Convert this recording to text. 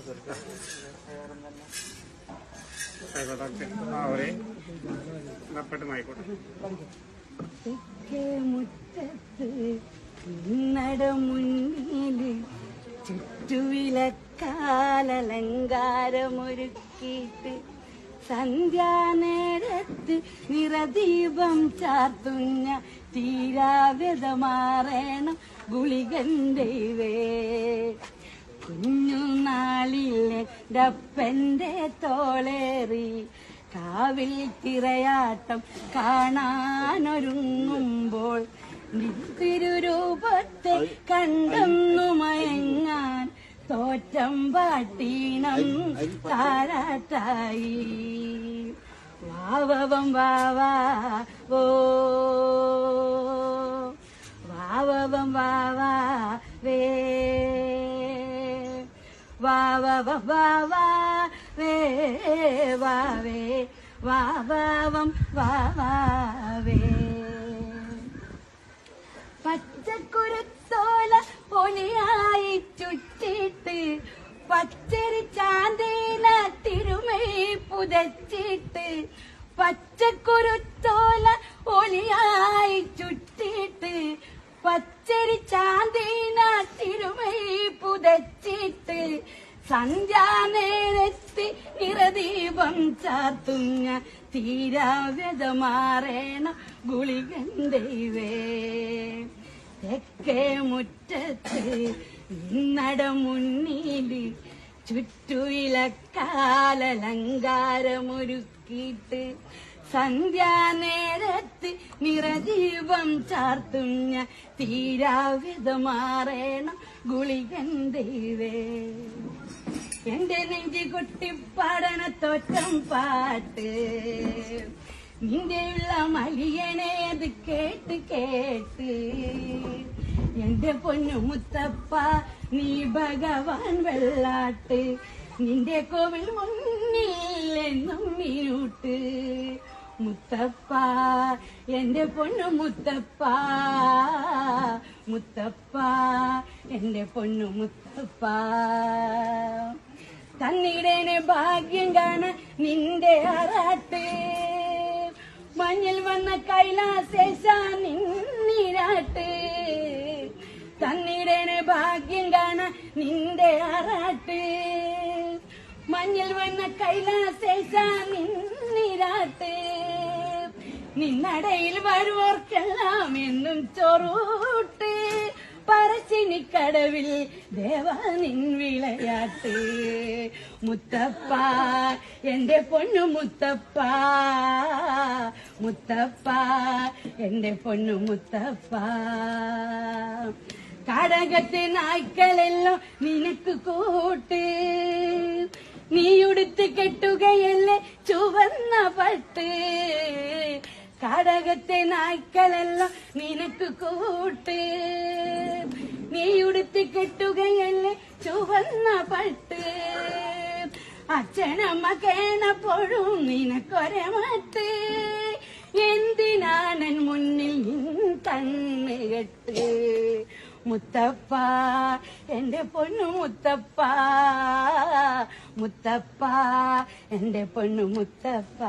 ആയിക്കോട്ടെ. ആ സന്ധ്യാനേരത്ത് നിറദീപം ചാർത്തുഞ്ഞ തീരാവ്യത മാറേണം വേ കുഞ്ഞുനാളിലെ ഡപ്പന്റെ തോളേറി കാവിൽ തിരയാട്ടം കാണാനൊരുങ്ങുമ്പോൾ തിരുരൂപത്തെ കണ്ടെന്നു മയങ്ങാൻ തോറ്റം പാട്ടീണം താരാട്ടായി. വാവവം വാവാ ഓ വാവവം വാവാ വാവവ വാ വേ വാവേ വാ വേ പച്ചക്കുരുത്തോല പൊലിയായി ചുറ്റിട്ട് പച്ചരി ചാന്തീന തിരുമൈ പുതച്ചിട്ട് പച്ചക്കുരുത്തോല ഒലിയായി ചുറ്റിട്ട് പച്ചരി ചാന്തീന സന്ധ്യാനേരത്ത് നിറദീപം ചാർത്തുഞ്ഞ തീരാവ്യതമാറേണ ദൈവേ. തെക്കേ മുറ്റത്ത് നിന്നട മുന്നിൽ ചുറ്റുവിലക്കാലലങ്കാരമൊരുക്കിയിട്ട് സന്ധ്യാനേരത്ത് നിറദീപം ചാർത്തുഞ്ഞ തീരാവിധമാറേണം ഗുളികൻ ദൈവേ. എന്റെ നെഞ്ചി കൊട്ടിപ്പാടണ തോറ്റം പാട്ട്. നിന്റെയുള്ള മലിയനെ അത് കേട്ട് കേട്ട്. എന്റെ പൊന്നു മുത്തപ്പ നീ ഭഗവാൻ വെള്ളാട്ട്. നിന്റെ കോവിൽ മുന്നിൽ എന്നും മിനൂട്ട് മുത്തപ്പ എന്റെ പൊന്നു മുത്തപ്പ. മുത്തപ്പ എന്റെ പൊന്നു മുത്തപ്പ. തന്നിടേനെ ഭാഗ്യം കാണാൻ നിന്റെ അറാട്ട് മഞ്ഞിൽ വന്ന കൈലാസേശ നിന്നിരാട്ട്. തന്നിടേനെ ഭാഗ്യം കാണാൻ നിന്റെ അറാട്ട് മഞ്ഞിൽ വന്ന കൈലാസേശ നിന്നിരാട്ട്. നിന്നടയിൽ വരുവോർക്കെല്ലാം എന്നും ചൊറൂട്ട് പറശ്ശിനിക്കടവിൽ ദേവാ നിൻ വിളയാട്ട്. മുത്തപ്പ എന്റെ പൊന്നു മുത്തപ്പ. മുത്തപ്പ എന്റെ പൊന്നു മുത്തപ്പ. കടകത്തെ നായ്ക്കളെല്ലാം നിനക്ക് കൂട്ട്. നീ ഉടുത്ത് കെട്ടുകയല്ലേ ചുവന്ന പട്ട്. കടകത്തെ നായ്ക്കളെല്ലാം നിനക്ക് കൂട്ട്. നീ ഉടുത്ത് കെട്ടുകയല്ലേ ചുവന്ന പട്ട്. അച്ഛനമ്മ കേണപ്പോഴും നിനക്കൊരെ മട്ട്. എന്തിനാണൻ മുന്നിൽ കണ്ണ് കെട്ട്? മുത്തപ്പ എന്റെ പൊന്നു മുത്തപ്പ. മുത്തപ്പ എന്റെ പൊന്നു മുത്തപ്പ.